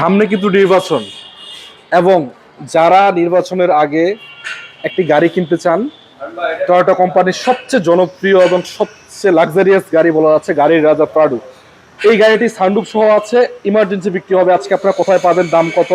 সামনে কিন্তু নির্বাচন। এবং যারা নির্বাচনের আগে একটি গাড়ি কিনতে চান টয়োটা কোম্পানির সবচেয়ে জনপ্রিয় এবং সবচেয়ে লাক্সারিয়াস গাড়ি বলা যাচ্ছে গাড়ির রাজা প্রাডু এই গাড়িটি সানরুফ সহ আছে ইমার্জেন্সি বিক্রি হবে। আজকে আপনারা কোথায় পাবেন দাম কত?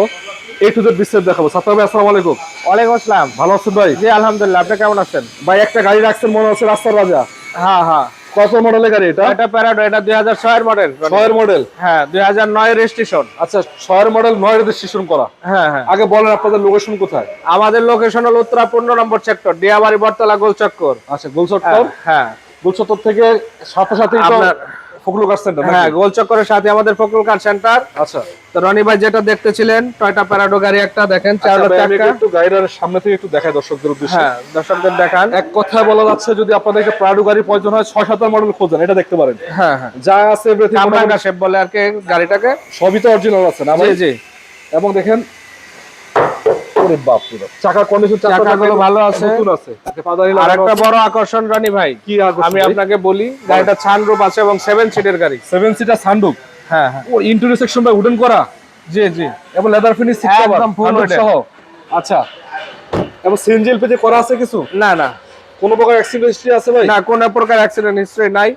এই টু জেড বিস্তারিত দেখাবো। সাত্তার ভাই আসসালামু আলাইকুম। ওয়ালাইকুম আসসালাম। ভালো আছেন ভাই? জি আলহামদুলিল্লাহ। আপনি কেমন আছেন? ভাই একটা গাড়ি রাখছেন মনে হচ্ছে রাস্তার রাজা। হ্যাঁ হ্যাঁ। কত মডেলের গাড়ি এটা? এটা প্যারাডো এটা দুই হাজার ছয়ের মডেল এর মডেল হ্যাঁ দুই হাজার নয় রেজিস্ট্রেশন আচ্ছা ছয়ের মডেল নয় রেজিস্ট্রেশন করা। হ্যাঁ হ্যাঁ। আগে বলেন আপনাদের লোকেশন কোথায়? আমাদের লোকেশন হলো উত্তরা পনেরো নম্বর সেক্টর ডিয়াবাড়ি বটতলা গোলচক্কর। আচ্ছা গোলচক্কর? হ্যাঁ গোলচত্বর থেকে সাথে সাথে আপনার- ফকলু কার সেন্টার হ্যাঁ গোলচক্করের সাথে আমাদের ফকরুল কার সেন্টার। আচ্ছা। তো রনি ভাই যেটা দেখতেছিলেন টয়টা প্যারাডো গাড়ি একটা দেখেন আচ্ছা, চাকা একটু গাড়ির সামনে থেকে একটু দেখাই দর্শকদের উদ্দেশ্যে। হ্যাঁ দর্শকদের দেখান। এক কথায় বলা যাচ্ছে যদি আপনাদেরকে প্রাডু গাড়ির প্রয়োজন হয় ছয় সাত মডেল খোঁজেন এটা দেখতে পারেন। হ্যাঁ হ্যাঁ। যা আছে everything কামরাঙ্গা শেপ বলে আর কি গাড়িটাকে। সবই তো অরিজিনাল আছে না জি জি। এবং দেখেন ওরে বাপ রে। চাকার কন্ডিশন চাকাগুলো ভালো আছে। নতুন আছে। আচ্ছা, আর একটা বড় আকর্ষণ রনি ভাই। কি আমি আপনাকে বলি গাড়িটা ছানরূপ আছে এবং সেভেন সিটের গাড়ি। সেভেন সিটার সানডুক হ্যাঁ হ্যাঁ। ও ইন্টেরিয়র সেকশন ভাই উডেন করা? জি জি। এবং লেদার ফিনিশ সিট কভার একদম সহ। আচ্ছা। এবং পেজে করা আছে কিছু? না না। কোন প্রকার অ্যাক্সিডেন্ট হিস্ট্রি আছে ভাই? না কোন প্রকার অ্যাক্সিডেন্ট হিস্ট্রি নাই।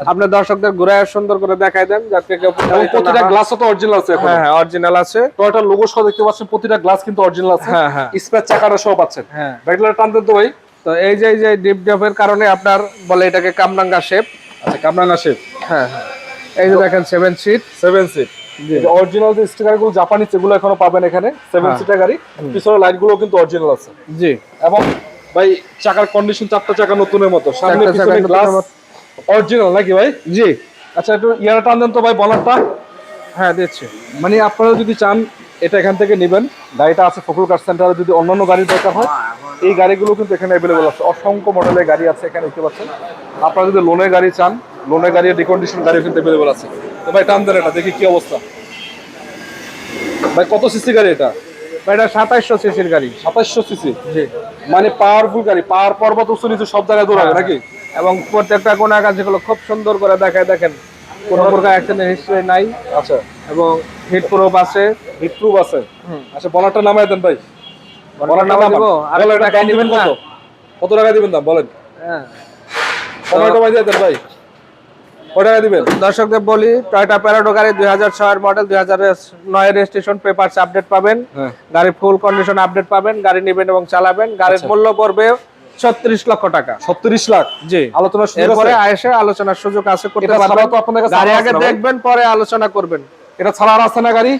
আপনার দর্শকদের ঘুরায় সুন্দর করে দেখাই দেন যাতে কেউ প্রতিটা। গ্লাসও তো অরিজিনাল আছে হ্যাঁ হ্যাঁ অরিজিনাল আছে। টয়োটার লোগো সহ দেখতে পাচ্ছেন প্রতিটা গ্লাস কিন্তু অরিজিনাল আছে। হ্যাঁ, হ্যাঁ। স্পেস চাকাটা সহ পাচ্ছেন। হ্যাঁ। ব্যাকলার টানতেন তো ভাই। তো এই যে এই যে ডিপ ড্রপের কারণে আপনার বলে এটাকে কামরাঙ্গা শেপ আচ্ছা কামরাঙ্গা শেপ হ্যাঁ হ্যাঁ। এই যে দেখেন seven seat seven seat original যে স্টিকারগুলো জাপানি সেগুলো এখনও পাবেন এখানে সেভেন। সিটার গাড়ি পিছনে লাইটগুলো কিন্তু অরিজিনাল আছে। জি। এবং ভাই চাকার কন্ডিশন চারটা চাকা নতুনের মতো। সামনে পিছনে গ্লাস মতো। অরিজিনাল নাকি ভাই? জি। আচ্ছা একটু ইয়ারা টান দেন তো ভাই বলারটা। হ্যাঁ দিচ্ছি। মানে আপনারা যদি চান এটা এখান থেকে নেবেন। গাড়িটা আছে ফকুল কার সেন্টারে যদি অন্যান্য গাড়ির দরকার হয় এই গাড়িগুলো কিন্তু এখানে অ্যাভেলেবল আছে। অসংখ্য মডেলের গাড়ি আছে এখানে দেখতে পাচ্ছেন? আপনারা যদি লোনের গাড়ি চান লোনের গাড়ি রিকন্ডিশন গাড়ি কিন্তু অ্যাভেলেবল আছে। তো ভাই টান দেন এটা দেখি কি অবস্থা। ভাই কত সিসি গাড়ি এটা? এটা সাতাইশশো সিসির গাড়ি। সাতাশশো সিসি জি। মানে পাওয়ারফুল গাড়ি পাওয়ার পর্বত উঁচু নিচু সব জায়গায় দৌড়াবে নাকি? এবং প্রত্যেকটা কোনা কাজগুলো খুব সুন্দর করে দেখায় দেখেন কোনো প্রকার অ্যাক্সিডেন্ট হিস্ট্রি নাই। আচ্ছা। এবং হিট প্রুফ আছে। হিট প্রুফ আছে? আচ্ছা বলারটা নামায় দেন ভাই। বলার নামা দিব। আর এটা টাকা দিবেন কত? কত টাকা দিবেন দাম? বলেন। হ্যাঁ। পনেরো টাকা দিয়ে দেন ভাই। কয় টাকা দিবেন? দর্শকদের বলি টয়টা প্যারাডো গাড়ি দুই হাজার ছয়ের মডেল দুই হাজার নয় রেজিস্ট্রেশন পেপারস আপডেট পাবেন। হ্যাঁ। গাড়ির ফুল কন্ডিশন আপডেট পাবেন গাড়ি নেবেন এবং চালাবেন। গাড়ির মূল্য পড়বে ছত্রিশ লক্ষ টাকা। ছত্রিশ লাখ? জি। আলোচনা আলোচনার সুযোগ আছে করতে পারবেন। তো আপনাদের গাড়ি আগে? দেখবেন পরে আলোচনা করবেন। এটা ছাড়া আর আছে না গাড়ি?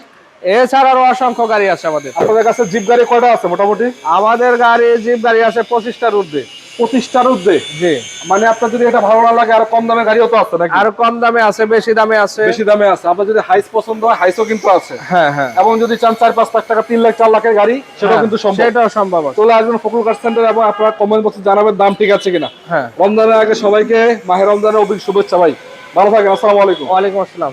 এছাড়া আরও অসংখ্য গাড়ি আছে আমাদের। আপনাদের কাছে জিপ গাড়ি কয়টা আছে মোটামুটি? আমাদের গাড়ি জিপ গাড়ি আছে পঁচিশটার ঊর্ধ্বে উর্ধে জি। মানে আপনার যদি এটা ভালো না লাগে আর কম দামে গাড়িও তো আছে নাকি? আর কম দামে আছে বেশি দামে আছে। বেশি দামে আছে। আপনার যদি হাইস পছন্দ হয় হাইসও কিন্তু আছে। হ্যাঁ হ্যাঁ। এবং যদি চান চার পাঁচ লাখ টাকা তিন লাখ চার লাখের গাড়ি সেটাও কিন্তু সম্ভব। সেটাও সম্ভব আছে। চলে আসবেন ফকুল কার সেন্টার এবং আপনারা কমেন্ট বক্সে জানাবেন দাম ঠিক আছে কিনা। হ্যাঁ। রমজানের আগে সবাইকে মাহের রমজানের অভিক শুভেচ্ছা ভাই। ভালো থাকেন আসসালামু আলাইকুম। ওয়ালাইকুম আসসালাম।